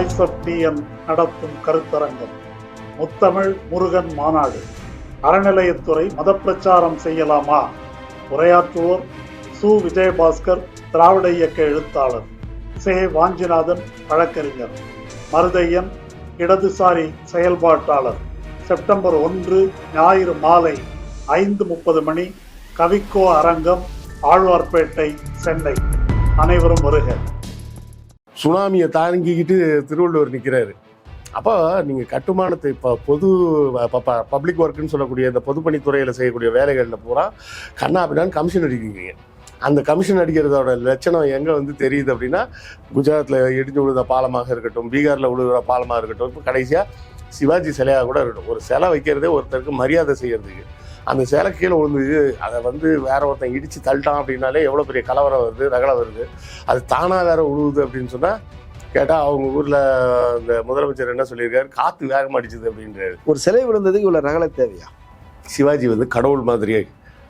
ஐசப்டிஎன் நடத்தும் கருத்தரங்கம். முத்தமிழ் முருகன் மாநாடு. அறநிலையத்துறை மதப்பிரச்சாரம் செய்யலாமா? உரையாற்றுவோர் சு. விஜயபாஸ்கர் திராவிட இயக்க எழுத்தாளர். சே. வாஞ்சிநாதன் வழக்கறிஞர். மருதையன் இடதுசாரி செயல்பாட்டாளர். செப்டம்பர் ஒன்று ஞாயிறு மாலை ஐந்து முப்பது மணி கவிக்கோ அரங்கம் ஆழ்வார்பேட்டை சென்னை. அனைவரும் வருக. சுனாமியை தாங்கிக்கிட்டு திருவள்ளுவர் நிற்கிறாரு அப்போ நீங்கள் கட்டுமானத்தை இப்போ பொது பப்ளிக் ஒர்க்குன்னு சொல்லக்கூடிய இந்த பொதுப்பணித்துறையில் செய்யக்கூடிய வேலைகளில் பூரா கண்ணா கமிஷன் அடிக்கிறீங்க. அந்த கமிஷன் அடிக்கிறதோட லட்சணம் எங்கே வந்து தெரியுது அப்படின்னா குஜராத்தில் இடிஞ்சு விழுத பாலமாக இருக்கட்டும் பீகாரில் விழுகிற பாலமாக இருக்கட்டும் இப்போ கடைசியாக சிவாஜி சிலையாக கூட இருக்கட்டும். ஒரு சிலை வைக்கிறதே ஒருத்தருக்கு மரியாதை செய்கிறதுக்கு அந்த சிலை கீழே விழுந்து அதை வந்து வேற ஒருத்தன் இடித்து தள்ளிட்டான் அப்படின்னாலே எவ்வளோ பெரிய கலவரம் வருது ரகலை வருது. அது தானாக வேற உழுவுது அப்படின்னு சொன்னால் கேட்டால் அவங்க ஊரில் இந்த முதலமைச்சர் என்ன சொல்லியிருக்காரு? காற்று வேகமாக அடிச்சுது அப்படின்றாரு. ஒரு சிலை விழுந்ததுக்கு இவ்வளவு ரகலை தேவையா? சிவாஜி வந்து கடவுள் மாதிரியே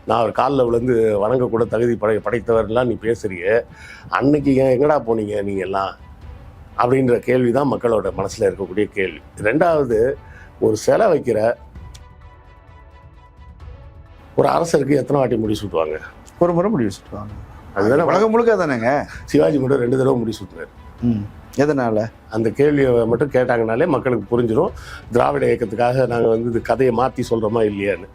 நான் அவர் காலில் விழுந்து வணங்கக்கூட தகுதி படை படைத்தவர்லாம் நீ பேசுறிய அன்னைக்கு ஏன் எங்கடா போனீங்க நீங்க எல்லாம்? அப்படின்ற கேள்வி தான் மக்களோட மனசில் இருக்கக்கூடிய கேள்வி. ரெண்டாவது ஒரு சிலை வைக்கிற ஒரு அரசருக்கு எத்தனை வாட்டி முடி சுட்டுவாங்க? ஒரு முறை முடிவு சுட்டுவாங்க. அதுதானே உலகம் முழுக்க தானேங்க? சிவாஜி மட்டும் ரெண்டு தடவை முடி சுட்டுனார் ம். எதனால? அந்த கேள்வியை மட்டும் கேட்டாங்கனாலே மக்களுக்கு புரிஞ்சிடும் திராவிட இயக்கத்துக்காக நாங்கள் வந்து இது கதையை மாற்றி சொல்கிறோமா இல்லையான்னு.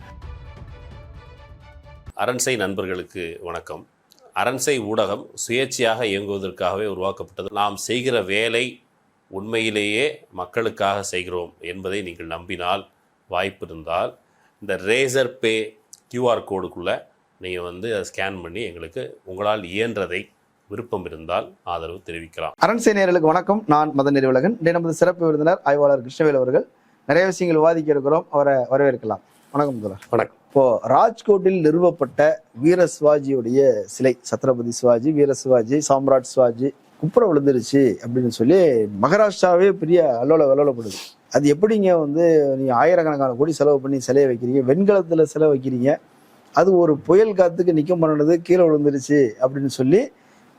அரண்சை நண்பர்களுக்கு வணக்கம். அரண்சை ஊடகம் சுயேட்சையாக இயங்குவதற்காகவே உருவாக்கப்பட்டது. நாம் செய்கிற வேலை உண்மையிலேயே மக்களுக்காக செய்கிறோம் என்பதை நீங்கள் நம்பினால் வாய்ப்பு இருந்தால் இந்த ரேசர் பே கியூஆர் கோடுக்குள்ளே நீங்கள் வந்து அதை ஸ்கேன் பண்ணி எங்களுக்கு உங்களால் இயன்றதை விருப்பம் இருந்தால் ஆதரவு தெரிவிக்கலாம். அரண்சை நேயர்களுக்கு வணக்கம். நான் மதன் நெறிவலகன் நமது சிறப்பு விருந்தினர் ஆய்வாளர் கிருஷ்ணவேல் அவர்கள். நிறைய விஷயங்கள் விவாதிக்க இருக்கிறோம். அவரை வரவேற்கலாம். வணக்கம் முதல்வர் வணக்கம். இப்போ ராஜ்கோட்டில் நிறுவப்பட்ட வீர சிவாஜியுடைய சிலை சத்ரபதி சிவாஜி வீர சிவாஜி சாம்ராட் சிவாஜி குப்புற விழுந்துருச்சு அப்படின்னு சொல்லி மகாராஷ்டிராவே பெரிய அல்லோல வல்லோலப்படுது அது எப்படிங்க வந்து நீங்கள் ஆயிரக்கணக்கான கோடி செலவு பண்ணி சிலையை வைக்கிறீங்க? வெண்கலத்தில் சிலை வைக்கிறீங்க. அது ஒரு புயல் காத்துக்கு நிற்க பண்ணது கீழே விழுந்துருச்சு அப்படின்னு சொல்லி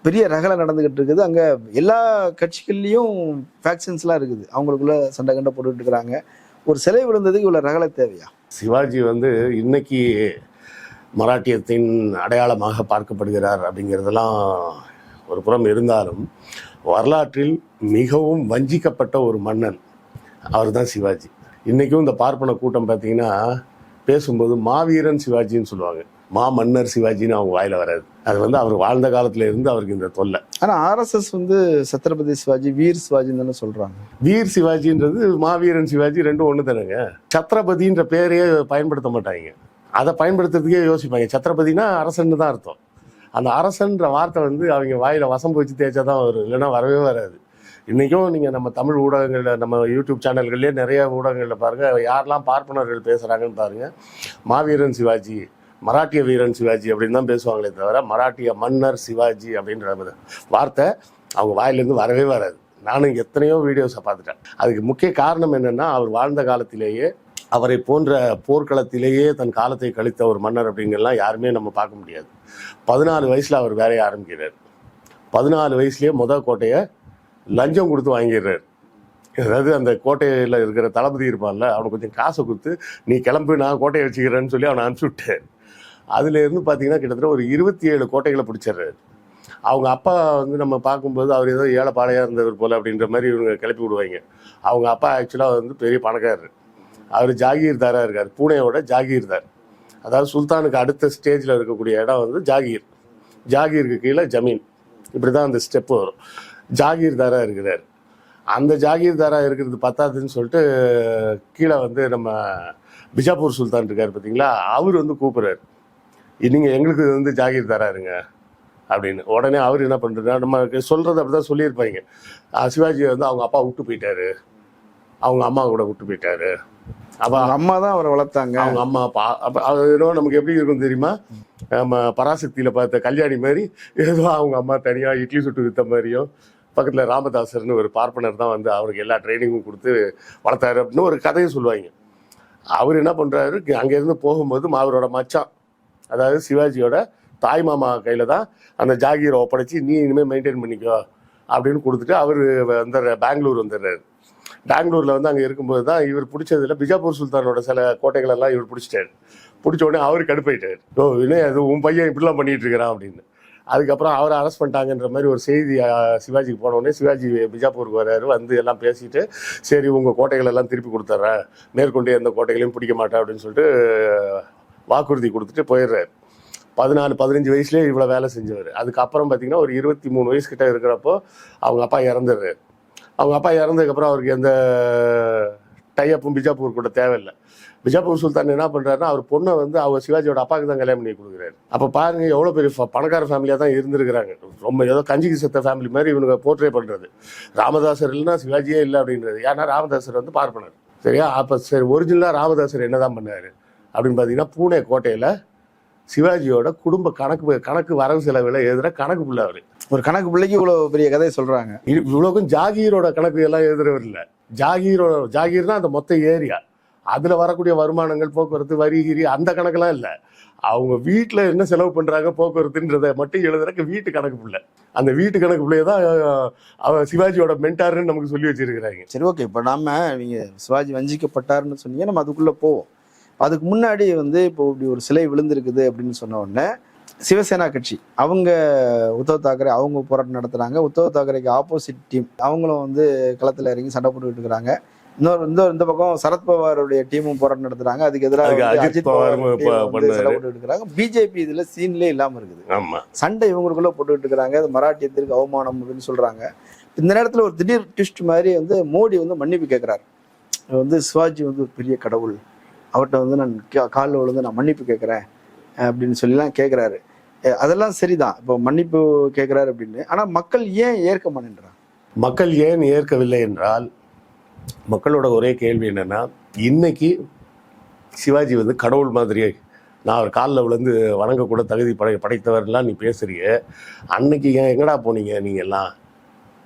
பெரிய ரகலை நடந்துகிட்டு இருக்குது. அங்கே எல்லா கட்சிகள்லேயும் ஃபேக்ஷன்ஸ்லாம் இருக்குது. அவங்களுக்குள்ள சண்டை கண்டை போட்டுக்கிட்டு இருக்கிறாங்க. ஒரு சிலை விழுந்ததுக்கு இவ்வளோ ரகலை தேவையா? சிவாஜி வந்து இன்னைக்கு மராட்டியத்தின் அடையாளமாக பார்க்கப்படுகிறார் அப்படிங்கிறதெல்லாம் ஒரு புறம் இருந்தாலும் வரலாற்றில் மிகவும் வஞ்சிக்கப்பட்ட ஒரு மன்னன். அவர் தான் சிவாஜி. இன்றைக்கும் இந்த பார்ப்பன கூட்டம் பார்த்தீங்கன்னா பேசும்போது மாவீரன் சிவாஜின்னு சொல்லுவாங்க. மா மன்னர் சிவாஜின்னு அவங்க வாயில வராது. அது வந்து அவர் வாழ்ந்த காலத்துல இருந்து அவருக்கு இந்த தொல்லை. ஆனா ஆர்எஸ்எஸ் வந்து சத்ரபதி சிவாஜி வீர் சிவாஜின்னு தானே சொல்றாங்க. வீர் சிவாஜின்றது மாவீரன் சிவாஜி ரெண்டும் ஒன்று தானேங்க. சத்ரபதின்ற பேரையே பயன்படுத்த மாட்டாங்க. அதை பயன்படுத்துறதுக்கே யோசிப்பாங்க. சத்ரபதினா அரசன்னு தான் அர்த்தம். அந்த அரசன்ற வார்த்தை வந்து அவங்க வாயில வசம்பு வச்சு தேய்ச்சா தான் வரும். இல்லைன்னா வரவே வராது. இன்றைக்கும் நீங்கள் நம்ம தமிழ் ஊடகங்களில் நம்ம யூடியூப் சேனல்கள்லேயே நிறைய ஊடகங்களில் பாருங்கள் யாரெல்லாம் பார்ப்பனர்கள் பேசுகிறாங்கன்னு பாருங்கள் மாவீரன் சிவாஜி மராட்டிய வீரன் சிவாஜி அப்படின்னு தான் பேசுவாங்களே தவிர மராட்டிய மன்னர் சிவாஜி அப்படின்ற வார்த்தை அவங்க வாயிலேருந்து வரவே வராது. நானும் எத்தனையோ வீடியோஸை பார்த்துட்டேன். அதுக்கு முக்கிய காரணம் என்னென்னா அவர் வாழ்ந்த காலத்திலேயே அவரை போன்ற போர்க்களத்திலேயே தன் காலத்தை கழித்த ஒரு மன்னர் அப்படிங்கலாம் யாருமே நம்ம பார்க்க முடியாது. பதினாலு வயசில் அவர் வேலையை ஆரம்பிக்கிறார். பதினாலு வயசுலேயே முத கோட்டையை லஞ்சம் கொடுத்து வாங்கிடுறாரு. அதாவது அந்த கோட்டையில் இருக்கிற தளபதி இருப்பான்ல அவனை கொஞ்சம் காசை கொடுத்து நீ கிளம்பு நான் கோட்டையை வச்சுக்கிறேன்னு சொல்லி அவனை அனுப்பிச்சி அதுலேருந்து பார்த்தீங்கன்னா கிட்டத்தட்ட ஒரு இருபத்தி ஏழு கோட்டைகளை பிடிச்சிடுறாரு. அவங்க அப்பா வந்து நம்ம பார்க்கும்போது அவர் ஏதோ ஏழை பாடையாக இருந்தவர் போல் அப்படின்ற மாதிரி இவங்க கிளப்பி விடுவாங்க. அவங்க அப்பா ஆக்சுவலாக வந்து பெரிய பணக்காரர். அவர் ஜாகீர்தாராக இருக்கார். பூனேயோட ஜாகீர்தார். அதாவது சுல்தானுக்கு அடுத்த ஸ்டேஜில் இருக்கக்கூடிய இடம் வந்து ஜாகீர். ஜாகீருக்கு கீழே ஜமீன். இப்படி தான் அந்த ஸ்டெப்பு வரும். ஜாகீர்தாராக இருக்கிறார். அந்த ஜாகீர்தாராக இருக்கிறது பத்தாதுன்னு சொல்லிட்டு கீழே வந்து நம்ம பிஜாப்பூர் சுல்தான் இருக்கார் பார்த்தீங்களா அவர் வந்து கூப்பிட்றாரு. நீங்கள் எங்களுக்கு வந்து ஜாகீர்தாரா இருங்க அப்படின்னு. உடனே அவர் என்ன பண்ணுறாரு நம்ம சொல்கிறது அப்படி தான் சொல்லியிருப்பாங்க சிவாஜி வந்து அவங்க அப்பா விட்டு போயிட்டாரு. அவங்க அம்மா கூட விட்டு போயிட்டாரு. அப்போ அம்மா தான் அவரை வளர்த்தாங்க. அவங்க அம்மா அப்பா அப்போ அது நமக்கு எப்படி இருக்கும் தெரியுமா? நம்ம பராசக்தியில் பார்த்த கல்யாணி மாதிரி ஏதோ அவங்க அம்மா தனியாக இட்லி சுட்டு வித்த மாதிரியும் பக்கத்தில் ராமதாசர்னு ஒரு பார்ப்பனர் தான் வந்து அவருக்கு எல்லா ட்ரைனிங்கும் கொடுத்து வளர்த்தாரு அப்படின்னு ஒரு கதையை சொல்லுவாங்க. அவர் என்ன பண்ணுறாரு அங்கேருந்து போகும்போது அவரோட மச்சான் அதாவது சிவாஜியோட தாய் மாமா கையில் தான் அந்த ஜாகீரை ஒப்படைச்சி நீ இனிமேல் மெயின்டைன் பண்ணிக்கோ அப்படின்னு கொடுத்துட்டு அவர் வந்துடுற பெங்களூர் வந்துடுறாரு. பெங்களூரில் வந்து அங்கே இருக்கும்போது தான் இவர் பிடிச்சதுல பிஜாப்பூர் சுல்தானோட சில கோட்டைகளெல்லாம் இவர் பிடிச்சிட்டாரு. பிடிச்ச உடனே அவர் கடுப்பாயிட்டார். ஓ இல்லை அது உன் பையன் இப்படிலாம் பண்ணிகிட்டு இருக்கிறான் அப்படின்னு. அதுக்கப்புறம் அவரை அரெஸ்ட் பண்ணிட்டாங்கன்ற மாதிரி ஒரு செய்தி சிவாஜிக்கு போனோடனே சிவாஜி பிஜாப்பூருக்கு வர்றாரு. வந்து எல்லாம் பேசிட்டு சரி உங்கள் கோட்டைகள் எல்லாம் திருப்பி கொடுத்துட்றேன் மேற்கொண்டு எந்த கோட்டைகளையும் பிடிக்க மாட்டேன் அப்படின்னு சொல்லிட்டு வாக்குறுதி கொடுத்துட்டு போயிடுறாரு. பதினாலு பதினஞ்சு வயசுலேயே இவ்வளோ வேலை செஞ்சவர். அதுக்கப்புறம் பார்த்தீங்கன்னா ஒரு இருபத்தி மூணு வயசு கிட்ட இருக்கிறப்போ அவங்க அப்பா இறந்துடுறாரு. அவங்க அப்பா இறந்ததுக்கப்புறம் அவருக்கு எந்த டையப்பும் பிஜாப்பூர் கூட தேவையில்லை. பிஜாப்பூர் சுல்தான் என்ன பண்ணுறாருன்னா அவர் பொண்ணை வந்து அவர் சிவாஜியோட அப்பாவுக்கு தான் கல்யாணம் பண்ணி கொடுக்குறாரு. அப்போ பாருங்க எவ்வளோ பெரிய பணக்கார ஃபேமிலியாக தான் இருந்திருக்கிறாங்க. ரொம்ப ஏதோ கஞ்சிக்கு செத்த ஃபேமிலி மாதிரி இவனுங்க போர்ட்ரே பண்ணுறது ராமதாசர் இல்லைன்னா சிவாஜியே இல்லை அப்படின்றது. ஏன்னா ராமதாசர் வந்து பார்ப்பனர். சரியா? அப்போ சரி ஒரிஜினலாக ராமதாசர் என்ன தான் பண்ணார்? அப்படின்னு பார்த்தீங்கன்னா பூனே கோட்டையில் சிவாஜியோட குடும்ப கணக்கு கணக்கு வரவு செலவில் எழுதுகிற கணக்கு புள்ள அவர். ஒரு கணக்கு பிள்ளைக்கு இவ்வளவு பெரிய கதையை சொல்றாங்க. இது இவ்வளோக்கும் ஜாகீரோட கணக்கு எல்லாம் எழுதுறவர் இல்லை. ஜாகீரோட ஜாகீர்னா அந்த மொத்த ஏரியா. அதுல வரக்கூடிய வருமானங்கள் போக்குவரத்து வரி கிரி அந்த கணக்கெல்லாம் இல்லை. அவங்க வீட்டில் என்ன செலவு பண்றாங்க போக்குவரத்துன்றதை மட்டும் எழுதுறக்கு வீட்டு கணக்கு பிள்ளை. அந்த வீட்டு கணக்கு பிள்ளைய தான் அவ சிவாஜியோட மென்டாருன்னு நமக்கு சொல்லி வச்சிருக்கிறாங்க. சரி ஓகே இப்போ நாம நீங்க சிவாஜி வஞ்சிக்கப்பட்டாருன்னு சொன்னீங்க நம்ம அதுக்குள்ள போவோம். அதுக்கு முன்னாடி வந்து இப்போ இப்படி ஒரு சிலை விழுந்திருக்குது அப்படின்னு சொன்ன உடனே சிவசேனா கட்சி அவங்க உத்தவ் தாக்கரே அவங்க போராட்டம் நடத்துறாங்க. உத்தவ் தாக்கரேக்கு ஆப்போசிட் டீம் அவங்களும் வந்து களத்தில் இறங்கி சண்டை போட்டுக்கிட்டு இருக்கிறாங்க. இன்னொரு இந்த இந்த பக்கம் சரத்பவாருடைய டீமும் போராட்டம் நடத்துறாங்க. அதுக்கு எதிராக அஜித் பவார் இருக்காங்க பிஜேபி இதுல சீன்லேயே இல்லாம இருக்குது. ஆமா. சண்டை இவங்களுக்குள்ள போட்டுக்கிட்டு இருக்கிறாங்க. அது மராட்டியத்திற்கு அவமானம் அப்படின்னு சொல்றாங்க. இந்த நேரத்துல ஒரு திடீர் ட்விஸ்ட் மாதிரி வந்து மோடி வந்து மன்னிப்பு கேட்கிறார் வந்து சிவாஜி வந்து பெரிய கடவுள். அவர்கிட்ட வந்து நான் காலில் விழுந்து நான் மன்னிப்பு கேட்குறேன் அப்படின்னு சொல்லிலாம் கேட்குறாரு அதெல்லாம் சரிதான். இப்போ மன்னிப்பு கேட்குறாரு அப்படின்னு. ஆனா மக்கள் ஏன் ஏற்க மாட்டேன்றாங்க? மக்கள் ஏன் ஏற்கவில்லை என்றால் மக்களோட ஒரே கேள்வி என்னன்னா இன்னைக்கு சிவாஜி வந்து கடவுள் மாதிரியே நான் அவர் காலில் விழுந்து வணங்கக்கூட தகுதி படை படைத்தவர்லாம் நீ பேசுறிய அன்னைக்கு ஏன் எங்கடா போனீங்க நீங்க எல்லாம்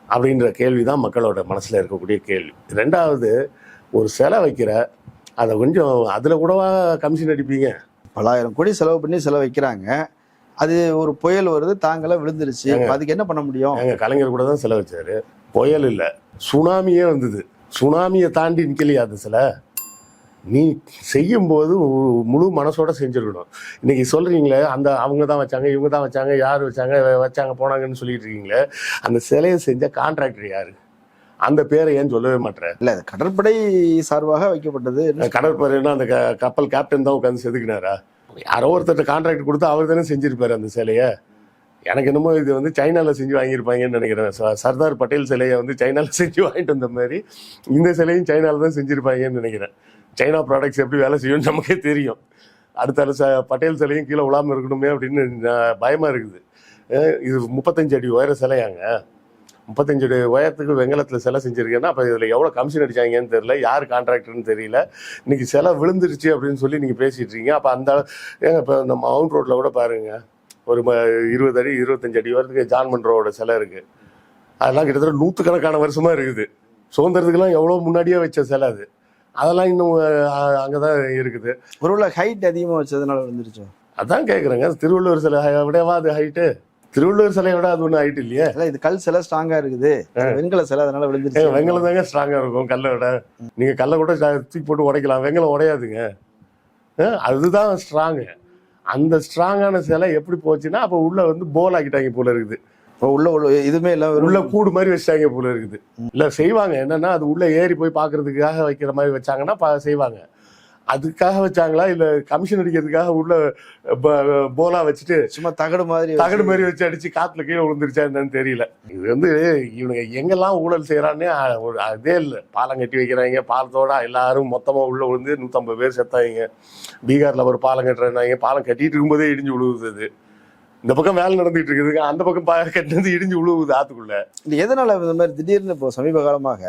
அப்படின்ற கேள்வி தான் மக்களோட மனசில் இருக்கக்கூடிய கேள்வி. ரெண்டாவது ஒரு சிலை வைக்கிற அதை கொஞ்சம் அதில் கூடவா கமிஷன் அடிப்பீங்க? பலாயிரம் கோடி செலவு பண்ணி செலவு வைக்கிறாங்க. அது ஒரு புயல் வருது தாங்கள விழுந்துருச்சு. அதுக்கு என்ன பண்ண முடியும்? எங்கள் கலைஞர் கூட தான் சிலை வச்சாரு. புயல் இல்லை. சுனாமியே வந்தது. சுனாமியை தாண்டி நிற்கலையா அது சிலை. நீ செய்யும்போது முழு மனசோட செஞ்சிருக்கணும். இன்னைக்கு சொல்றீங்களே அந்த அவங்க தான் வச்சாங்க இவங்க தான் வச்சாங்க யார் வச்சாங்க வச்சாங்க போனாங்கன்னு சொல்லிட்டு இருக்கீங்களே அந்த சிலையை செஞ்ச கான்ட்ராக்டர் யாரு? அந்த பேரை ஏன் சொல்லவே மாட்டேற இல்ல கடற்படை சார்பாக வைக்கப்பட்டது. கடற்படைன்னா அந்த க- கப்பல் கேப்டன் தான் உட்காந்து செதுக்கினாரா? யாரோ ஒருத்தர் கான்ட்ராக்ட் கொடுத்து அவர் தானே செஞ்சிருப்பாரு அந்த சிலையை. எனக்கு என்னமோ இது வந்து சைனாவில் செஞ்சு வாங்கியிருப்பாங்கன்னு நினைக்கிறேன். ச- சர்தார் பட்டேல் சிலையை வந்து சைனாவில் செஞ்சு வாங்கிட்டு வந்த மாதிரி இந்த சிலையும் சைனாவில் தான் செஞ்சுருப்பாங்கன்னு நினைக்கிறேன். சைனா ப்ராடக்ட்ஸ் எப்படி வேலை செய்யும்னு நமக்கே தெரியும். அடுத்த ச பட்டேல் சிலையும் கீழே விழாமல் இருக்கணுமே அப்படின்னு நான் இருக்குது. இது முப்பத்தஞ்சு அடி உயர சிலையாங்க. முப்பத்தஞ்சு அடி உயரத்துக்கு வெங்கலத்தில் சிலை செஞ்சுருக்கேன்னா அப்போ இதில் எவ்வளோ கமிஷன் அடிச்சாங்கன்னு தெரியல. யார் கான்ட்ராக்டர்னு தெரியல. இன்றைக்கி சிலை விழுந்துருச்சு அப்படின்னு சொல்லி நீங்கள் பேசிகிட்டு இருக்கீங்க. அப்போ அந்த ஏங்க இப்போ நம்ம மவுண்ட் ரோட்டில் கூட பாருங்கள் ஒரு இருபது அடி இருபத்தஞ்சு அடி வரதுக்கு ஜான் மன்ரோட சிலை இருக்கு. அதெல்லாம் கிட்டத்தட்ட நூற்றுக்கணக்கான வருஷமா இருக்குது. சுதந்திரத்துக்கெல்லாம் எவ்வளோ முன்னாடியே வச்ச சிலை அது. அதெல்லாம் இன்னும் அங்கே தான் இருக்குது. ஒருவேளை ஹைட் அதிகமா வச்சதுனால விழுந்துருச்சோ? அதான் கேட்குறேங்க திருவள்ளுவர் சிலை விடவா அது ஹைட்டு திருவள்ளுவர் சிலையை விட அது ஒன்றும் ஹைட் இல்லையே. இல்ல இது கல் சிலை ஸ்ட்ராங்கா இருக்குது. வெண்கல சிலை அதனால விழுந்துருச்சு. வெங்கலம் தாங்க ஸ்ட்ராங்காக இருக்கும் கல்லை விட. நீங்கள் கல்லை கூட தூக்கி போட்டு உடைக்கலாம். வெங்கலம் உடையாதுங்க. அதுதான் ஸ்ட்ராங்கு அந்த ஸ்ட்ராங்கான சிலை எப்படி போச்சுன்னா அப்போ உள்ள வந்து போல் ஆக்கிட்டாங்க போல இருக்குது. இப்போ உள்ள இதுமே இல்ல உள்ள கூடு மாதிரி வச்சிட்டாங்க போல இருக்குது. இல்ல செய்வாங்க. என்னன்னா அது உள்ள ஏறி போய் பார்க்கிறதுக்காக வைக்கிற மாதிரி வச்சாங்கன்னா செய்வாங்க. அதுக்காக வச்சாங்களா? இல்ல கமிஷன் அடிக்கிறதுக்காக உள்ள போலா வச்சுட்டு சும்மா தகடு மாதிரி தகடு மாதிரி வச்சு அடிச்சு காத்துல கீழே விழுந்துருச்சா என்னன்னு தெரியல. இது வந்து இவனுங்க எங்கெல்லாம் ஊழல் செய்யறான்னே ஒரு அதே இல்லை. பாலம் கட்டி வைக்கிறாங்க பாலத்தோட எல்லாரும் மொத்தமா உள்ள விழுந்து நூத்தம்பது பேர் செத்தாங்க. பீகார்ல ஒரு பாலம் கட்டுறாங்க. பாலம் கட்டிட்டு இருக்கும்போதே இடிஞ்சு விழுவுது அது. இந்த பக்கம் வேலை நடந்துட்டு இருக்குதுங்க அந்த பக்கம் கட்டினது இடிஞ்சு விழுவுது ஆத்துக்குள்ள. இது எதனால இந்த மாதிரி திடீர்னு இப்போ சமீப காலமாக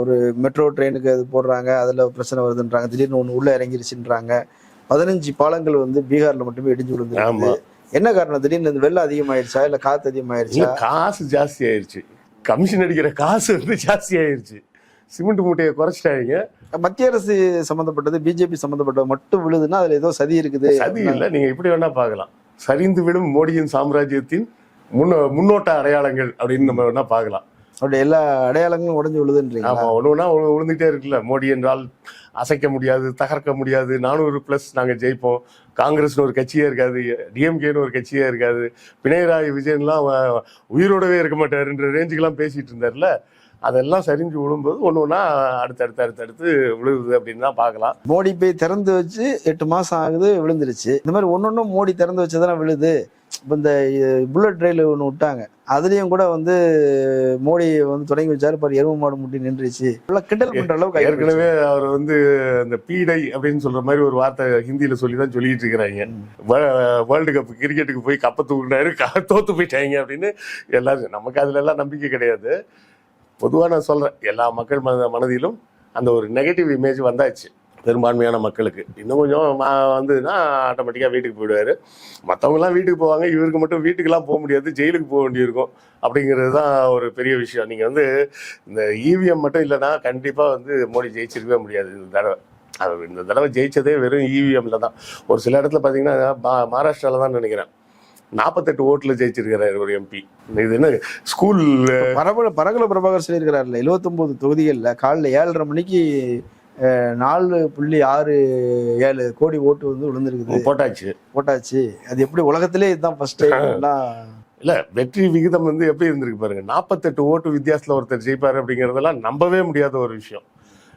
ஒரு மெட்ரோ ட்ரெயினுக்கு அது போடுறாங்க அதுல பிரச்சனை வருதுன்றாங்க. திடீர்னு ஒன்று உள்ள இறங்கிருச்சுன்றாங்க. பதினஞ்சு பாலங்கள் வந்து பீகார்ல மட்டுமே இடிஞ்சு ஆமா. விழுந்து என்ன காரணம்? திடீர்னு இந்த வெள்ளம் அதிகமாயிருச்சா இல்ல இல்ல அதிகமாயிருச்சா? காசு ஜாஸ்தி ஆயிருச்சு. கமிஷன் அடிக்கிற காசு வந்து ஜாஸ்தி ஆயிருச்சு. சிமெண்ட் மூட்டையை குறைச்சிட்டாங்க. மத்திய அரசு சம்பந்தப்பட்டது பிஜேபி சம்பந்தப்பட்டது மட்டும் விழுதுன்னா அதுல ஏதோ சதி இருக்குது. சதி இல்ல நீங்க இப்படி வேணா பார்க்கலாம். சரிந்து விடும் மோடியின் சாம்ராஜ்யத்தின் முன்னோ முன்னோட்ட அடையாளங்கள் அப்படின்னு நம்ம வேணா பார்க்கலாம். அவருடைய எல்லா அடையாளங்களும் உடஞ்சு விழுதுன்றீங்களா? ஆமா ஒன்று ஒன்றா விழுந்துகிட்டே இருக்குல்ல. மோடி என்றால் அசைக்க முடியாது தகர்க்க முடியாது. நானூறு ப்ளஸ் நாங்கள் ஜெயிப்போம். காங்கிரஸ்னு ஒரு கட்சியே இருக்காது டிஎம்கேன்னு ஒரு கட்சியே இருக்காது. பினராயி விஜயன்லாம் உயிரோடவே இருக்க மாட்டாருன்ற ரேஞ்சுக்கெல்லாம் பேசிட்டு இருந்தார்ல. அதெல்லாம் சரிஞ்சு விழும்போது ஒன்று ஒன்றா அடுத்தடுத்து அடுத்தடுத்து விழுகுது அப்படின்னு தான் பார்க்கலாம். மோடி போய் திறந்து வச்சு எட்டு மாசம் ஆகுது விழுந்துருச்சு. இந்த மாதிரி ஒன்னொன்னும் மோடி திறந்து வச்சதெல்லாம் விழுது. இப்போ இந்த புல்லட் ரயில் ஒன்று விட்டாங்க. அதுலயும் கூட வந்து மோடி வந்து தொடங்கி வச்சாரு. பாரு எருமை மாடு முட்டி நின்றுச்சு. எல்லாம் கிண்டல் பண்ற அளவுக்கு. ஏற்கனவே அவர் வந்து அந்த பீடை அப்படின்னு சொல்ற மாதிரி ஒரு வார்த்தை ஹிந்தியில சொல்லி தான் சொல்லிட்டு இருக்கிறாங்க. வேர்ல்டு கப் கிரிக்கெட்டுக்கு போய் கப்பை தூக்குனாரு தோத்து போயிட்டாங்க அப்படின்னு எல்லாரும் நமக்கு அதுல எல்லாம் நம்பிக்கை கிடையாது. பொதுவா நான் சொல்றேன் எல்லா மக்கள் மன மனதிலும் அந்த ஒரு நெகட்டிவ் இமேஜ் வந்தாச்சு. பெரும்பான்மையான மக்களுக்கு. இன்னும் கொஞ்சம் மா- வந்ததுன்னா ஆட்டோமேட்டிக்காக வீட்டுக்கு போயிடுவாரு. மற்றவங்களாம் வீட்டுக்கு போவாங்க. இவருக்கு மட்டும் வீட்டுக்கெல்லாம் போக முடியாது. ஜெயிலுக்கு போக வேண்டியிருக்கும். அப்படிங்கிறது தான் ஒரு பெரிய விஷயம். நீங்கள் வந்து இந்த இவிஎம் மட்டும் இல்லைன்னா கண்டிப்பாக வந்து மோடி ஜெயிச்சிருக்கவே முடியாது இந்த தடவை. அவர் இந்த தடவை ஜெயிச்சதே வெறும் இவிஎம்ல தான். ஒரு சில இடத்துல பார்த்தீங்கன்னா மா- மகாராஷ்டிரால தான் நினைக்கிறேன். நாற்பத்தெட்டு ஓட்டில் ஜெயிச்சிருக்கிறாரு ஒரு எம்பி இது என்ன ஸ்கூல் பரவல பரகல பிரபாகர் சொல்லியிருக்கிறாருல 79 தொகுதிகள்ல காலைல ஏழரை மணிக்கு நாலு புள்ளி ஆறு ஏழு கோடி ஓட்டு வந்து விழுந்திருக்குது. போட்டாச்சு. போட்டாச்சு. அது எப்படி உலகத்திலே இதுதான் ஃபர்ஸ்ட் டைம் இல்ல வெற்றி விகிதம் வந்து எப்படி இருந்திருக்கு பாருங்க. நாற்பத்தெட்டு ஓட்டு வித்தியாசத்துல ஒருத்தர் ஜெயிப்பாரு அப்படிங்கறதெல்லாம் நம்பவே முடியாத ஒரு விஷயம்.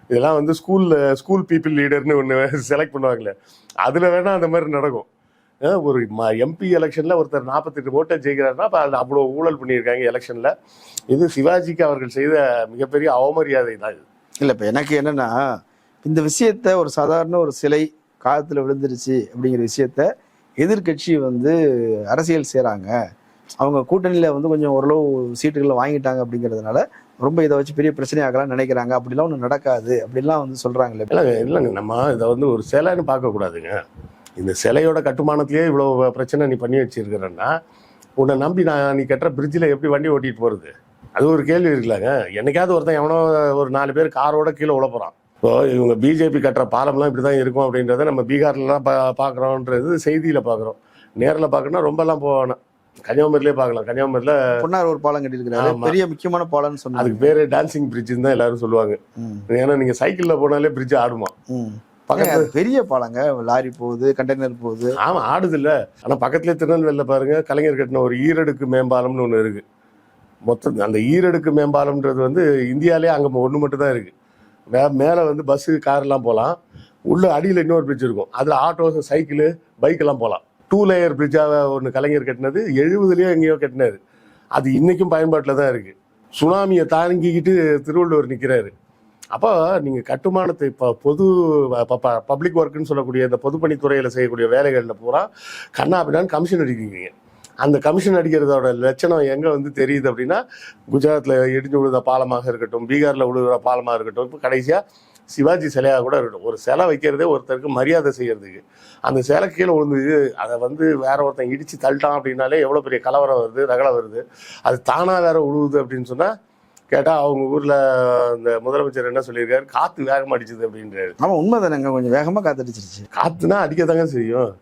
இதெல்லாம் வந்து ஸ்கூல்ல ஸ்கூல் பீப்புள் லீடர்னு ஒன்று செலக்ட் பண்ணுவாங்களே. அதுல வேணா அந்த மாதிரி நடக்கும். ஒரு எம்பி எலெக்ஷன்ல ஒருத்தர் நாற்பத்தெட்டு ஓட்டை ஜெயிக்கிறாருன்னா அப்ப அதுல அவ்வளோ ஊழல் பண்ணியிருக்காங்க எலெக்ஷன்ல இது சிவாஜிக்கு அவர்கள் செய்த மிகப்பெரிய அவமரியாதை தான் இது. இல்ல இப்ப எனக்கு என்னன்னா இந்த விஷயத்த ஒரு சாதாரண ஒரு சிலை காலத்தில் விழுந்துருச்சு அப்படிங்கிற விஷயத்த எதிர்க்கட்சி வந்து அரசியல் செய்கிறாங்க அவங்க கூட்டணியில் வந்து கொஞ்சம் ஓரளவு சீட்டுகளை வாங்கிட்டாங்க அப்படிங்கிறதுனால ரொம்ப இதை வச்சு பெரிய பிரச்சனையாகலாம் நினைக்கிறாங்க. அப்படிலாம் ஒன்றும் நடக்காது அப்படிலாம் வந்து சொல்கிறாங்களே இல்லைங்க இல்லைங்க நம்ம இதை வந்து ஒரு சிலைன்னு பார்க்கக்கூடாதுங்க. இந்த சிலையோட கட்டுமானத்திலேயே இவ்வளோ பிரச்சனை நீ பண்ணி வச்சிருக்கிறன்னா உன்னை நம்பி நான் நீ கட்டுற பிரிட்ஜில் எப்படி வண்டி ஓட்டிகிட்டு போகிறது அது ஒரு கேள்வி இருக்குல்லங்க. என்னைக்காவது ஒருத்தன் எவனோ ஒரு நாலு பேர் காரோட கீழே உழப்புறான். இப்போ இவங்க பிஜேபி கட்டுற பாலம்லாம் இப்படி தான் இருக்கும் அப்படின்றத நம்ம பீகார்லலாம் பா பார்க்குறோன்றது செய்தியில் பார்க்குறோம் நேரில் பார்க்கணும்னா ரொம்பலாம் போவேன் கன்னியாகுமரியிலே பார்க்கலாம் கன்னியாகுமரியில் பொன்னார் ஒரு பாலம் கட்டியிருக்கிறாரு. பெரிய முக்கியமான பாலம்னு சொன்னாங்க. அதுக்கு பேர் டான்சிங் பிரிட்ஜுன்னு தான் எல்லாரும் சொல்லுவாங்க. ஏன்னா நீங்கள் சைக்கிளில் போனாலே பிரிட்ஜ் ஆடுமா? ம். பக்கத்து ஏங்க, அது பெரிய பாலங்க. லாரி போகுது கண்டெய்னர் போகுது. ஆமா ஆடுது இல்ல ஆனா பக்கத்துலயே திருநெல்வேலியில பாருங்க கலைஞர் கட்டின ஒரு ஈரடுக்கு மேம்பாலம்னு ஒண்ணு இருக்கு. மொத்தம் அந்த ஈரடுக்கு மேம்பாலம்ன்றது வந்து இந்தியாலே அங்க ஒண்ணு மட்டும் தான் இருக்கு. மே மேலே வந்து பஸ்ஸு கார்லாம் போகலாம் உள்ள அடியில் இன்னொரு பிரிட்ஜ் இருக்கும். அதில் ஆட்டோஸ் சைக்கிள் பைக்கெல்லாம் போகலாம் டூ லேயர் பிரிட்ஜாக ஒன்று கலைஞர் கட்டினது எழுபதுலேயோ எங்கேயோ கட்டினாரு. அது இன்றைக்கும் பயன்பாட்டில் தான் இருக்குது சுனாமியை தாங்கிக்கிட்டு திருவள்ளுவர் நிற்கிறாரு அப்போ நீங்கள் கட்டுமானத்தை இப்போ பொது பப்ளிக் ஒர்க்குன்னு சொல்லக்கூடிய இந்த பொதுப்பணித்துறையில் செய்யக்கூடிய வேலைகளில் பூரா கண்ணா அப்படின்னா கமிஷன் அடிக்கிறீங்க. அந்த கமிஷன் அடிக்கிறதோட லட்சணம் எங்கே வந்து தெரியுது அப்படின்னா குஜராத்தில் இடிஞ்சு விழுத பாலமாக இருக்கட்டும் பீகாரில் விழுகிற பாலமாக இருக்கட்டும் இப்போ கடைசியாக சிவாஜி சிலையாக கூட இருக்கட்டும். ஒரு சிலை வைக்கிறதே ஒருத்தருக்கு மரியாதை செய்யறதுக்கு. அந்த சிலை கீழே விழுந்து அதை வந்து வேற ஒருத்தன் இடிச்சு தள்ளிட்டான் அப்படின்னாலே எவ்வளோ பெரிய கலவரம் வருது ரகலை வருது. அது தானாக வேற விழுவுது அப்படின்னு சொன்னால் கேட்டால் அவங்க ஊரில் இந்த முதலமைச்சர் என்ன சொல்லியிருக்காரு? காற்று வேகமாக அடிச்சுது அப்படின்றாரு. ஆமா உண்மைதானங்க கொஞ்சம் வேகமா காத்தடிச்சிருச்சு. காற்றுனா அடிக்கதாங்க செய்யும்.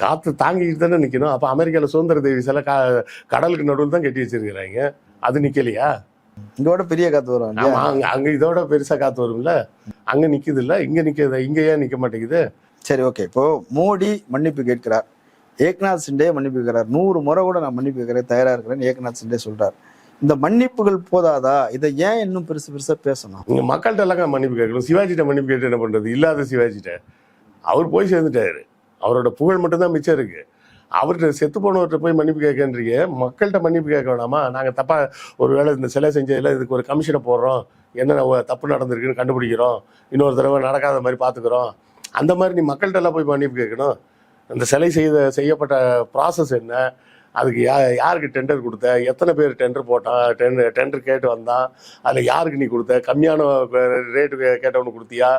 காற்று தாங்கிக்கிட்டு தானே நிற்கணும் அப்போ அமெரிக்காவில் சுதந்திர தேவி சிலை கா கடலுக்கு நடுவில் தான் கட்டி வச்சிருக்கிறாங்க. அது நிற்கலையா இதோட பெரிய காத்து வரும் அங்க அங்க இதோட பெருசா காத்து வரும்ல? அங்க நிக்குது இல்ல? இங்க நிக்குது? இங்க ஏன் நிக்க மாட்டேங்குது? சரி ஓகே. இப்போ மோடி மன்னிப்பு கேட்கிறார். ஏக்நாத் சிண்டே மன்னிப்பு கேட்கிறார். நூறு முறை கூட நான் மன்னிப்பு கேட்கிறேன் தயாரா இருக்கிறேன்னு ஏக்நாத் சிண்டே சொல்றார். இந்த மன்னிப்புகள் போதாதா? இதை ஏன் இன்னும் பெருசு பெருசா பேசணும்? இங்க மக்கள்கிட்ட எல்லாம் மன்னிப்பு கேட்கணும். சிவாஜிட்ட மன்னிப்பு கேட்டு என்ன பண்றது? இல்லாத சிவாஜிட்ட. அவர் போய் சேர்ந்துட்டாரு. அவரோட புகழ் மட்டும்தான் மிச்சம் இருக்கு. அவர்கிட்ட செத்து போனவர்கிட்ட போய் மன்னிப்பு கேட்கன்றீங்க மக்கள்கிட்ட மன்னிப்பு கேட்க வேணாமா? நாங்க தப்பா ஒருவேளை இந்த சிலை செஞ்சதில் இதுக்கு ஒரு கமிஷனை போடுறோம். என்னென்ன தப்பு நடந்திருக்குன்னு கண்டுபிடிக்கிறோம். இன்னொரு தடவை நடக்காத மாதிரி பார்த்துக்குறோம் அந்த மாதிரி நீ மக்கள்கிட்ட எல்லாம் போய் மன்னிப்பு கேட்கணும். அந்த சிலை செய்த செய்யப்பட்ட ப்ராசஸ் என்ன? அதுக்கு யா யாருக்கு டெண்டர் கொடுத்த? எத்தனை பேர் டெண்டர் போட்டான் டெண்டர் டெண்டர் கேட்டு வந்தான்? அதில் யாருக்கு நீ கொடுத்த? கம்மியான ரேட்டு கேட்டவனுக்கு கொடுத்தியா?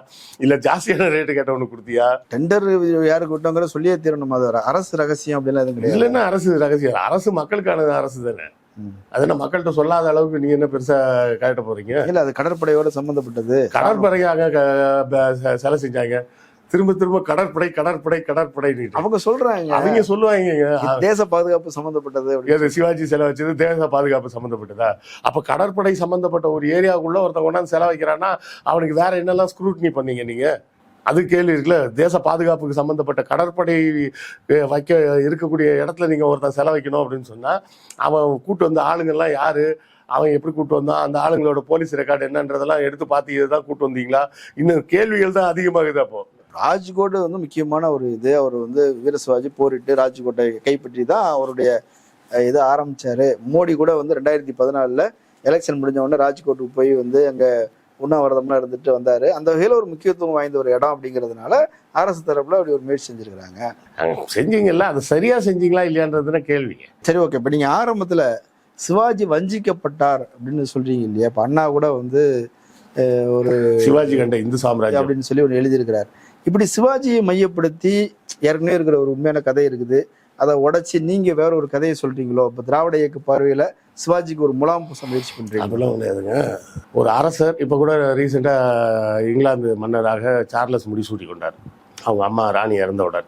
இல்லை ஜாஸ்தியான ரேட்டு கேட்டவனுக்கு கொடுத்தியா? டெண்டர் யாருக்கு விட்டோங்கிற சொல்லியே தீரணும்? அது அரசு ரகசியம் அப்படிலாம் எதுவும் கிடையாது. இதுல என்ன அரசு ரகசியம். அரசு மக்களுக்கான அரசு தானே. அது மக்கள்கிட்ட சொல்லாத அளவுக்கு நீ என்ன பெருசா காட்ட போறீங்க? இல்ல அது கடற்படையோட சம்பந்தப்பட்டது. கடற்படையாக சிலை செஞ்சாங்க. திரும்ப திரும்ப கடற்படை கடற்படை கடற்படை அவங்க சொல்றாங்க. அவங்க சொல்லுவாங்க. தேச பாதுகாப்பு. ஏது சிவாஜி சிலை வச்சது தேச பாதுகாப்பு சம்மந்தப்பட்டதா அப்ப கடற்படை சம்பந்தப்பட்ட ஒரு ஏரியாவுக்குள்ள ஒருத்தன் கொண்டாந்து செலை வைக்கிறான்னா அவனுக்கு வேற என்னெல்லாம் ஸ்க்ரூட்னி பண்ணீங்க நீங்க? அது கேள்வி இருக்குல்ல. தேச பாதுகாப்புக்கு சம்பந்தப்பட்ட கடற்படை வைக்க இருக்கக்கூடிய இடத்துல நீங்க ஒருத்தன் செலை வைக்கணும் அப்படின்னு சொன்னா அவன் கூட்டு வந்த ஆளுங்கெல்லாம் யாரு? அவன் எப்படி கூட்டு வந்தான்? அந்த ஆளுங்களோட போலீஸ் ரெக்கார்டு என்னன்றதெல்லாம் எடுத்து பார்த்து இதுதான் கூட்டு வந்தீங்களா? இன்னும் கேள்விகள் தான் அதிகமாகுது அப்போ. ராஜ்கோட் வந்து முக்கியமான ஒரு இது. அவர் வந்து வீரசிவாஜி போரிட்டு ராஜ்கோட்டை கைப்பற்றி தான் அவருடைய இதை ஆரம்பிச்சாரு. மோடி கூட வந்து ரெண்டாயிரத்தி பதினாலுல எலெக்ஷன் முடிஞ்ச உடனே ராஜ்கோட்டுக்கு போய் வந்து அங்க உண்ணாவிரதம்லாம் இருந்துட்டு வந்தாரு. அந்த வகையில ஒரு முக்கியத்துவம் வாய்ந்த ஒரு இடம் அப்படிங்கிறதுனால அரசு தரப்புல அப்படி ஒரு முயற்சி செஞ்சிருக்கிறாங்க. செஞ்சீங்கல்ல? அதை சரியா செஞ்சீங்களா இல்லையான்றதுன்னா கேள்வி. சரி ஓகே இப்போ நீங்க ஆரம்பத்துல சிவாஜி வஞ்சிக்கப்பட்டார் அப்படின்னு சொல்றீங்க இல்லையா? இப்போ அண்ணா கூட வந்து ஒரு சிவாஜி கண்ட இந்து சாம்ராஜ்யம். அப்படின்னு சொல்லி ஒன்று எழுதியிருக்கிறார். இப்படி சிவாஜியை மையப்படுத்தி ஏற்கனவே இருக்கிற ஒரு உண்மையான கதை இருக்குது. அதை உடைச்சி நீங்க வேற ஒரு கதையை சொல்றீங்களோ? இப்போ திராவிட இயக்க பார்வையில சிவாஜிக்கு ஒரு முலாம் பூச முயற்சி பண்றீங்க அப்படிலாம் கிடையாதுங்க ஒரு அரசர் இப்போ கூட ரீசெண்டாக இங்கிலாந்து மன்னராக சார்லஸ் முடிசூட்டி கொண்டார். அவங்க அம்மா ராணி இறந்த உடன்.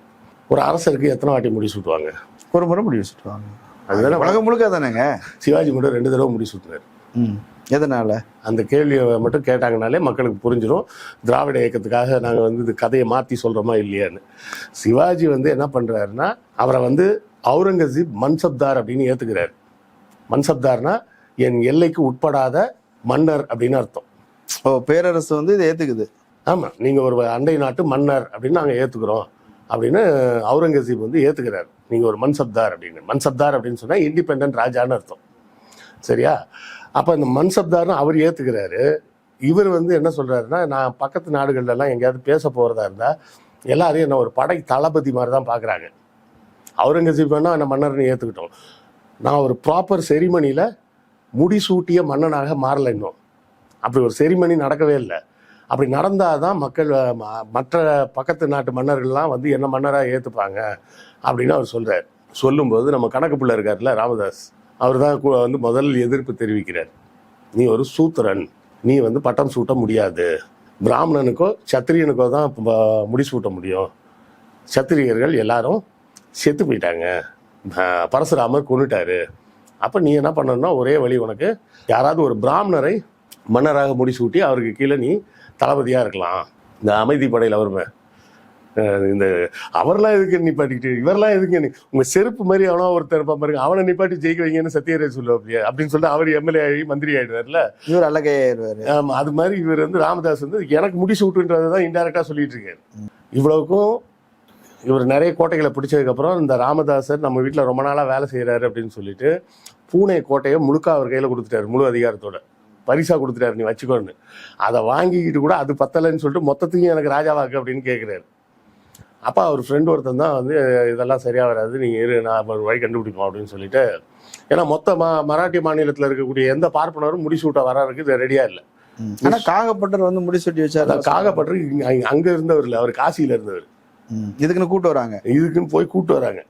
ஒரு அரசருக்கு எத்தனை வாட்டி முடிசூட்டுவாங்க ஒரு முறை முடிவு சொல்லுவாங்க அதுதானே உலகம் முழுக்க தானேங்க? சிவாஜி மட்டும் ரெண்டு தடவை முடிசூட்டினார் ம். எதனால? அந்த கேள்வியை மட்டும் கேட்டாங்கனாலே மக்களுக்கு புரிஞ்சிடும் திராவிட இயக்கத்துக்காக நாங்கள் வந்து இது கதையை மாற்றி சொல்கிறோமா இல்லையான்னு. சிவாஜி வந்து என்ன பண்ணுறாருன்னா அவரை வந்து அவுரங்கசீப் மன்சப்தார் அப்படின்னு ஏற்றுக்கிறார் மன்சப்தார்னா என் எல்லைக்கு உட்படாத மன்னர் அப்படின்னு அர்த்தம். ஓ பேரரசு வந்து இதை ஏத்துக்குது. ஆமாம் நீங்கள் ஒரு அண்டை நாட்டு மன்னர் அப்படின்னு நாங்கள் ஏற்றுக்கிறோம் அப்படின்னு அவுரங்கசீப் வந்து ஏற்றுக்கிறார் நீங்கள் ஒரு மன்சப்தார் அப்படின்னு. மன்சப்தார் அப்படின்னு சொன்னால் இண்டிபெண்ட் ராஜான்னு அர்த்தம். சரியா? அப்போ இந்த மன்சப்தார்னு அவர் ஏற்றுக்கிறாரு இவர் வந்து என்ன சொல்கிறாருன்னா நான் பக்கத்து நாடுகள்லாம் எங்கேயாவது பேச போகிறதா இருந்தால் எல்லாரையும் என்ன ஒரு படை தளபதி மாதிரி தான் பார்க்குறாங்க அவுரங்கசீப் வேணால் என்ன மன்னர்னு ஏற்றுக்கிட்டோம் நான் ஒரு ப்ராப்பர் செரிமனியில் முடிசூட்டிய மன்னனாக மாறல இன்னும். அப்படி ஒரு செரிமனி நடக்கவே இல்லை. அப்படி நடந்தால் தான் மக்கள் ம- மற்ற பக்கத்து நாட்டு மன்னர்கள்லாம் வந்து என்ன மன்னராக ஏற்றுப்பாங்க அப்படின்னு அவர் சொல்கிறார் சொல்லும்போது நம்ம கணக்கு பிள்ளை இருக்கார்ல ராமதாஸ். அவர் தான் வந்து முதல் எதிர்ப்பு தெரிவிக்கிறார். நீ ஒரு சூத்திரன். நீ வந்து பட்டம் சூட்ட முடியாது. பிராமணனுக்கோ சத்திரியனுக்கோ தான் முடிசூட்ட முடியும். சத்திரியர்கள் எல்லாரும் செத்து போயிட்டாங்க. பரசுராமர் கொண்டுட்டாரு அப்போ நீ என்ன பண்ணணும்னா ஒரே வழி உனக்கு யாராவது ஒரு பிராமணரை மன்னராக முடிசூட்டி அவருக்கு கீழே நீ தளபதியாக இருக்கலாம். இந்த அமைதி படையில் வருவேன் இந்த அவர்லாம் எதுக்கு நிப்பாட்டிக்கிட்டு? இவரெல்லாம் எதுக்கு நீ உங்க செருப்பு மாதிரி அவனா ஒருத்தர் பாருங்க. அவனை நிப்பாட்டி ஜெயிக்க வைங்கன்னு சத்யராஜ் சொல்லுவாப்பியா அப்படின்னு சொல்லிட்டு அவர் எம்எல்ஏ ஆகி மந்திரி ஆயிடுவார்ல. இவர் அழகையாயிருவாரு ஆமா அது மாதிரி இவர் வந்து ராமதாஸ் வந்து எனக்கு முடிச்சு விட்டுன்றதை தான் இன்டெரக்டா சொல்லிட்டு இருக்காரு. இவ்வளவுக்கும் இவர் நிறைய கோட்டைகளை பிடிச்சதுக்கப்புறம் இந்த ராமதாசர் நம்ம வீட்டில் ரொம்ப நாளாக வேலை செய்கிறாரு அப்படின்னு சொல்லிட்டு பூனே கோட்டையை முழுக்க அவர் கையில் கொடுத்துட்டாரு முழு அதிகாரத்தோட. பரிசா கொடுத்துட்டாரு நீ வச்சுக்கோன்னு. அதை வாங்கிக்கிட்டு கூட அது பத்தலைன்னு சொல்லிட்டு மொத்தத்தையும் எனக்கு ராஜாவாக்கு அப்படின்னு கேட்குறாரு அப்போ அவர் ஃப்ரெண்ட் ஒருத்தன் தான் வந்து இதெல்லாம் சரியாக வராது நீங்கள் இரு நான் ஒரு வழி கண்டுபிடிப்போம் அப்படின்னு சொல்லிட்டு ஏன்னா மொத்த ம மராட்டிய மாநிலத்தில் இருக்கக்கூடிய எந்த பார்ப்பனரும் முடிசூட்ட வர்றதுக்கு ரெடியாக இல்லை. ம். ஆனா காகப்பட்டர் வந்து முடிசூட்டி வச்சாரு. அதான் காகப்பட்டு அங்கே இருந்தவர் இல்லை அவர் காசியில் இருந்தவர். இதுக்குன்னு கூட்டு வராங்க. இதுக்குன்னு போய் கூட்டு வராங்க.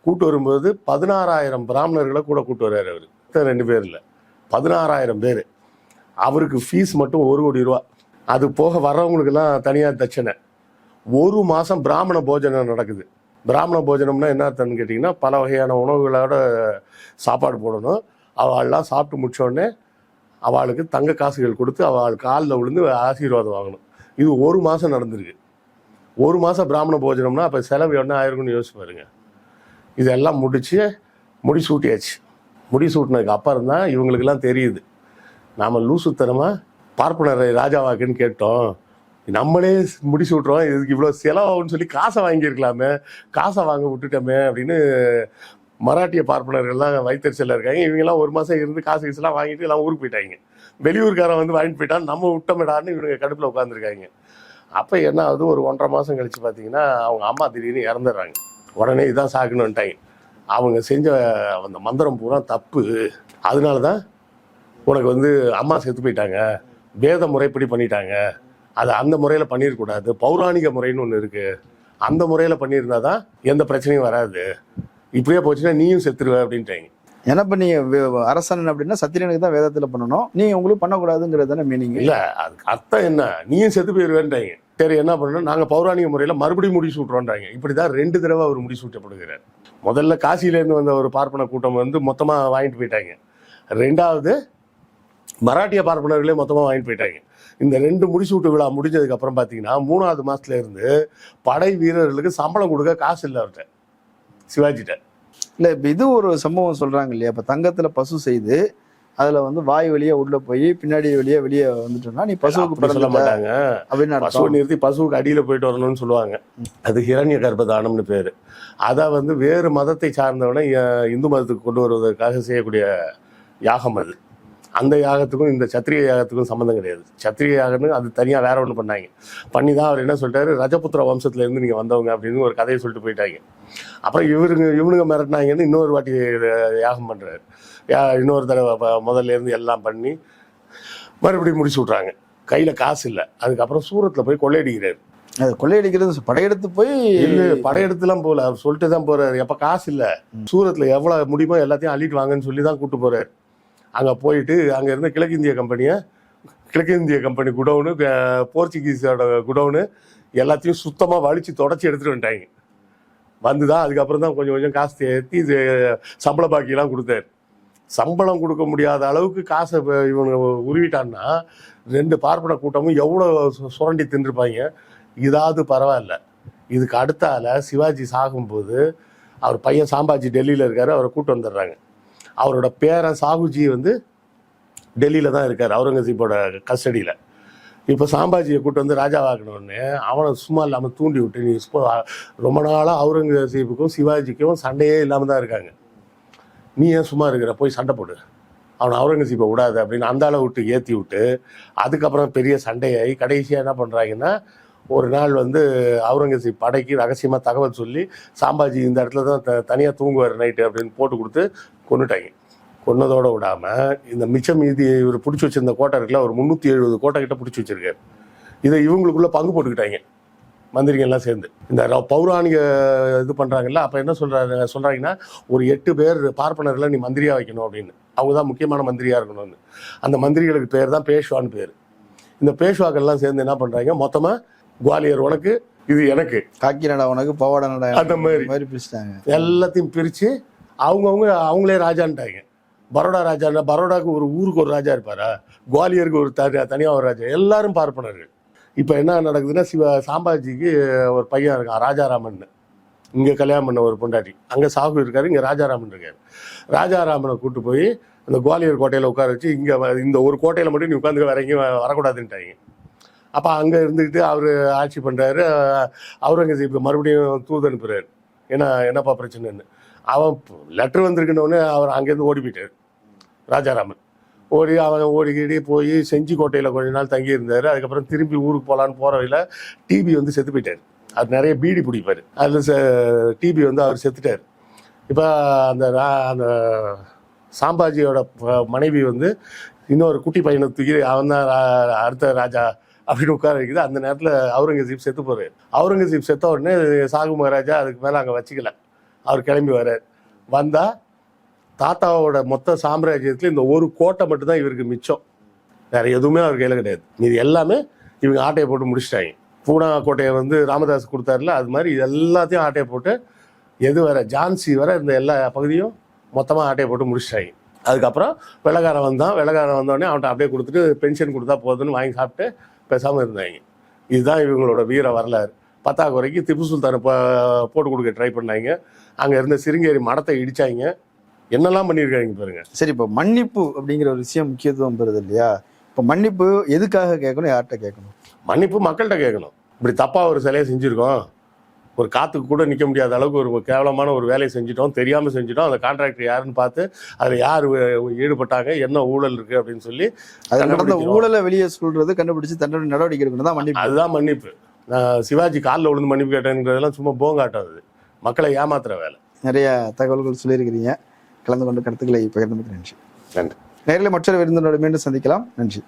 கூட்டு வரும்போது பதினாறாயிரம் பிராமணர்களை கூட கூட்டு வர்றாரு அவர். ரெண்டு பேர் இல்லை பதினாறாயிரம் பேர். அவருக்கு ஃபீஸ் மட்டும் ஒரு கோடி ரூபா. அது போக வர்றவங்களுக்கெல்லாம் தனியார் தட்சணை. ஒரு மாதம் பிராமண போஜனம் நடக்குது. பிராமண போஜனம்னா என்ன அர்த்தம்னு கேட்டிங்கன்னா பல வகையான உணவுகளோட சாப்பாடு போடணும். அவள்லாம் சாப்பிட்டு முடிச்சோடனே அவளுக்கு தங்க காசுகள் கொடுத்து அவள் காலில் விழுந்து ஆசீர்வாதம் வாங்கணும். இது ஒரு மாதம் நடந்திருக்கு. ஒரு மாதம் பிராமண போஜனம்னா அப்போ செலவு என்ன ஆயிருக்கும்னு யோசிச்சு பாருங்க. இதெல்லாம் சூட்டியாச்சு. முடிசூட்டியாச்சு முடிசூட்டினதுக்கு அப்புறம் தான் இவங்களுக்கெல்லாம் தெரியுது. நாம் லூசுத்தனமாக பார்ப்பனரை ராஜாவாக்குன்னு கேட்டோம். நம்மளே முடிச்சு விட்றோம் இதுக்கு இவ்வளோ செலவாகும்னு சொல்லி காசை வாங்கியிருக்கலாமே. காசை வாங்க விட்டுட்டோமே அப்படின்னு மராட்டிய பார்ப்பனர்கள்லாம் வைத்தறிச்சலில் இருக்காங்க. இவங்கெல்லாம் ஒரு மாதம் இருந்து காசு கீசுலாம் வாங்கிட்டு எல்லாம் ஊருக்கு போயிட்டாங்க. வெளியூர்காரன் வந்து வாங்கிட்டு போயிட்டான். நம்ம விட்டோமேடான்னு இவங்க கடுப்பில் உட்காந்துருக்காங்க அப்போ என்ன ஆகுது? ஒரு ஒன்றரை மாதம் கழிச்சு பார்த்தீங்கன்னா அவங்க அம்மா திடீர்னு இறந்துடுறாங்க. உடனே இதான் சாக்கணுன்ட்டாங்க அவங்க செஞ்ச அந்த மந்திரம் பூரா தப்பு. அதனால தான் உனக்கு வந்து அம்மா செத்து போயிட்டாங்க. வேத முறைப்படி பண்ணிட்டாங்க. அது அந்த முறையில் பண்ணிடக்கூடாது பௌராணிக முறைன்னு ஒன்று இருக்குது அந்த முறையில் பண்ணியிருந்தா தான் எந்த பிரச்சனையும் வராது. இப்படியே போச்சுன்னா நீயும் செத்துருவ அப்படின்ட்டாங்க. ஏன்னா இப்ப நீங்க வே- அரசன் அப்படின்னா சத்திரியனுக்கு தான் வேதத்துல பண்ணணும். நீங்க உங்களுக்கு பண்ணக்கூடாதுங்கிறது தானே மீனிங் இல்லை அதுக்கு அர்த்தம் என்ன? நீயும் செத்து போயிடுவேன்ட்டாங்க சரி என்ன பண்ணணும்? நாங்கள் பௌராணிக முறையில் மறுபடியும் முடி சூட்டுறோன்றாங்க. இப்படி தான் ரெண்டு தடவை அவர் முடி சூட்டப்படுகிறார். முதல்ல காசியிலேருந்து வந்த ஒரு பார்ப்பன கூட்டம் வந்து மொத்தமாக வாங்கிட்டு போயிட்டாங்க. ரெண்டாவது மராட்டிய பார்ப்பனர்களே மொத்தமாக வாங்கிட்டு போயிட்டாங்க. இந்த ரெண்டு முடிசூட்டு விழா முடிஞ்சதுக்கு அப்புறம் பார்த்தீங்கன்னா மூணாவது மாசத்துல இருந்து படை வீரர்களுக்கு சம்பளம் கொடுக்க காசு இல்லை அவர்கிட்ட சிவாஜிட்ட. இல்ல இப்ப இது ஒரு சம்பவம் சொல்றாங்க இல்லையா? இப்ப தங்கத்துல பசு செய்து அதுல வந்து வாய் வழியா உள்ள போய் பின்னாடி வழியா வெளியே வந்துட்டோம்னா நீ பசுவுக்கு சொல்ல மாட்டாங்க. அப்படின்னு பசுவை நிறுத்தி பசுவுக்கு அடியில போயிட்டு வரணும்னு சொல்லுவாங்க. அது ஹிரண்ய கர்ப்பதானம்னு பேரு. அதை வந்து வேறு மதத்தை சார்ந்தவனை இந்து மதத்துக்கு கொண்டு வருவதற்காக செய்யக்கூடிய யாகம் அது. அந்த யாகத்துக்கும் இந்த சத்திரிய யாகத்துக்கும் சம்மந்தம் கிடையாது. சத்திரிய யாகம்னு அது தனியாக வேற ஒன்று பண்ணாங்க. பண்ணி தான் அவர் என்ன சொல்லிட்டாரு? ரஜபுத்திர வம்சத்துல இருந்து நீங்கள் வந்தவங்க அப்படின்னு ஒரு கதையை சொல்லிட்டு போயிட்டாங்க. அப்புறம் இவருங்க இவனுங்க மிரட்டினாங்கன்னு இன்னொரு வாட்டி யாகம் பண்ணுறாரு இன்னொரு தடவை ப- முதல்ல இருந்து எல்லாம் பண்ணி மறுபடியும் முடிச்சு விட்றாங்க. கையில் காசு இல்லை. அதுக்கப்புறம் சூரத்தில் போய் கொள்ளையடிக்கிறாரு. அது கொள்ளையடிக்கிறது படையெடுத்து போய் இல்ல படையெடுத்துலாம் போகல. அவர் சொல்லிட்டு தான் போறாரு. எப்ப காசு இல்ல. சூரத்ல எவ்வளவு முடியுமோ எல்லாத்தையும் அள்ளிட்டு வாங்கன்னு சொல்லி தான் கூட்டு போறாரு. அங்கே போயிட்டு அங்கே இருந்த கிழக்கிந்திய கம்பெனியை கிழக்கிந்திய கம்பெனி குடவுனு போர்ச்சுகீஸோட குடவுனு எல்லாத்தையும் சுத்தமாக வலிச்சு தொடச்சி எடுத்துகிட்டு வந்துட்டாங்க. வந்துதான் அதுக்கப்புறம் தான் கொஞ்சம் கொஞ்சம் காசு ஏற்றி சம்பள பாக்கியெல்லாம் கொடுத்தாரு. சம்பளம் கொடுக்க முடியாத அளவுக்கு காசை இவங்க உருவிட்டான்னா ரெண்டு பார்ப்பன கூட்டமும் எவ்வளோ சு- சுரண்டி தின்றுப்பாங்க. இதாவது பரவாயில்ல. இதுக்கு அடுத்தால சிவாஜி சாகும்போது அவர் பையன் சாம்பாஜி டெல்லியில் இருக்காரு அவரை கூட்டு வந்துடுறாங்க. அவரோட பேரன் சாகுஜி வந்து டெல்லியில் தான் இருக்கார் அவுரங்கசீப்போட கஸ்டடியில். இப்போ சாம்பாஜியை கூட்டு வந்து ராஜாவாக்கணுன்னு அவனை சும்மா இல்லாமல் தூண்டி விட்டு நீ ரொம்ப நாளாக அவுரங்கசீப்புக்கும் சிவாஜிக்கும் சண்டையே இல்லாமல் தான் இருக்காங்க. நீ ஏன் சும்மா இருக்கிற? போய் சண்டை போடு. அவனை அவுரங்கசீப்பை விடாது அப்படின்னு அந்த அளவு விட்டு ஏற்றி விட்டு அதுக்கப்புறம் பெரிய சண்டையாகி கடைசியாக என்ன பண்ணுறாங்கன்னா ஒரு நாள் வந்து அவுரங்கசீப் படைக்கு ரகசியமாக தகவல் சொல்லி சாம்பாஜி இந்த இடத்துல தான் த தனியாக தூங்குவார் நைட்டு அப்படின்னு போட்டு கொடுத்து கொண்டுட்டாங்க கொன்னதோடு விடாமல் இந்த மிச்சம் மீதி இவர் பிடிச்சி வச்சிருந்த கோட்டை இருக்குல்ல ஒரு முந்நூற்றி எழுபது கோட்டை கிட்ட பிடிச்சி வச்சிருக்காரு. இதை இவங்களுக்குள்ளே பங்கு போட்டுக்கிட்டாங்க. மந்திரிகள்லாம் சேர்ந்து. இந்த பௌராணிக இது பண்ணுறாங்கல்ல அப்போ என்ன சொல்கிறாங்க சொல்கிறாங்கன்னா ஒரு எட்டு பேர் பார்ப்பனர்களை நீ மந்திரியாக வைக்கணும் அப்படின்னு. அவங்க தான் முக்கியமான மந்திரியாக இருக்கணும்னு. அந்த மந்திரிகளுக்கு பேர் தான் பேஷ்வான்னு பேர். இந்த பேஷ்வாக்கள்லாம் சேர்ந்து என்ன பண்ணுறாங்க மொத்தமாக குவாலியர் உனக்கு இது எனக்கு. காக்கி நடா உனக்கு பவாடா நடா அந்த மாதிரி. மாதிரி பிரிச்சுட்டாங்க. எல்லாத்தையும் பிரிச்சு அவங்கவுங்க அவங்களே ராஜான்ட்டாங்க பரோடா ராஜா பரோடாக்கு ஒரு ஊருக்கு ஒரு ராஜா இருப்பாரா? குவாலியருக்கு ஒரு தனி தனியாக ஒரு ராஜா. எல்லாரும் பார்ப்பனர்கள். இப்போ என்ன நடக்குதுன்னா சிவ சாம்பாஜிக்கு ஒரு பையன் இருக்கான் ராஜாராமன். இங்கே கல்யாணம் பண்ண ஒரு பொண்டாட்டி. அங்கே சாகு இருக்காரு இங்கே ராஜாராமன் இருக்காரு. ராஜாராமனை கூட்டு போய் அந்த குவாலியர் கோட்டையில் உட்கார வச்சு இங்கே இந்த ஒரு கோட்டையில் மட்டும் நீ உட்காந்து வேற எங்கேயும் வரக்கூடாதுன்ட்டாங்க. அப்போ அங்கே இருந்துக்கிட்டு அவர் ஆட்சி பண்ணுறாரு அவுரங்கசீப் மறுபடியும் தூது அனுப்புகிறார் ஏன்னா என்னப்பா பிரச்சனைன்னு. அவன் லெட்டர் வந்திருக்கணுன்னு அவர் அங்கேருந்து ஓடி போயிட்டார். ராஜாராமன். ஓடி அவன் ஓடிக்கிடி போய் செஞ்சி கோட்டையில் கொஞ்ச நாள் தங்கி இருந்தார் அதுக்கப்புறம் திரும்பி ஊருக்கு போகலான்னு போகிற வழியில் டிபி வந்து செத்து போயிட்டார். அது நிறைய பீடி பிடிப்பார். அதில் டிபி வந்து அவர் செத்துட்டார். இப்போ அந்த ரா- அந்த சாம்பாஜியோட மனைவி வந்து இன்னொரு குட்டி பையனை தூக்கி அவன் தான் ரா- அடுத்த ராஜா அப்படின்னு உட்கார வைக்குது அந்த நேரத்தில் அவுரங்கசீப் செத்து போகிறார் அவுரங்கசீப் செத்த உடனே சாகு மகாராஜா அதுக்கு மேலே அங்கே வச்சுக்கல. அவர் கிளம்பி வர்றார். வந்தால் தாத்தாவோட மொத்த சாம்ராஜ்யத்தில் இந்த ஒரு கோட்டை மட்டும்தான் இவருக்கு மிச்சம். வேற எதுவுமே அவர் கையில் கிடையாது. இது எல்லாமே இவங்க ஆட்டையை போட்டு முடிச்சிட்டாங்க. பூனா கோட்டையை வந்து ராமதாஸ் கொடுத்தாருல அது மாதிரி இது எல்லாத்தையும் ஆட்டையை போட்டு எது வர ஜான்சி வர இந்த எல்லா பகுதியும் மொத்தமாக ஆட்டையை போட்டு முடிச்சிட்டாங்க. அதுக்கப்புறம் வெள்ளக்காரன் வந்தான். வெள்ளக்காரன் வந்தோடனே அவன்கிட்ட அப்படியே கொடுத்துட்டு பென்ஷன் கொடுத்தா போதுன்னு வாங்கி சாப்பிட்டு பேசாமல் இருந்தாங்க. இதுதான் இவங்களோட வீர வரலாறு. பத்தாக்குறைக்கு திப்பு சுல்தானை போ- போட்டு கொடுக்க ட்ரை பண்ணாங்க. அங்கே இருந்த சிருங்கேரி மடத்தை இடிச்சாங்க. என்னெல்லாம் பண்ணியிருக்காங்க பாருங்க. சரி இப்போ மன்னிப்பு அப்படிங்கிற ஒரு விஷயம் முக்கியத்துவம் பெறுது இல்லையா? இப்போ மன்னிப்பு எதுக்காக கேட்கணும்? யார்கிட்ட கேட்கணும்? மன்னிப்பு மக்கள்கிட்ட கேட்கணும். இப்படி தப்பா ஒரு சிலையை செஞ்சிருக்கோம். ஒரு காத்துக்கு கூட நிற்க முடியாத அளவுக்கு ஒரு கேவலமான ஒரு வேலையை செஞ்சுட்டோம் தெரியாம செஞ்சுட்டோம். அந்த கான்ட்ராக்டர் யாருன்னு பார்த்து அதில் யார் ஈடுபட்டாங்க என்ன ஊழல் இருக்கு அப்படின்னு சொல்லி அது நடந்த. ஊழலை வெளியே சொல்றது கண்டுபிடிச்சு தண்டனை நடவடிக்கை எடுக்கணும் தான் மன்னிப்பு. அதுதான் மன்னிப்பு. நான் சிவாஜி காலில் விழுந்து மன்னிப்பு கேட்டேங்கிறதெல்லாம் சும்மா போங்காட்டம் அது. மக்களை ஏமாத்துற வேலை. நிறைய தகவல்கள் சொல்லியிருக்கிறீங்க. கலந்து கொண்டு கருத்துக்களை பகிர்ந்து நன்றி நன்றி. நேரில் மற்றொரு விருந்தினோட மீண்டும் சந்திக்கலாம். நன்றி.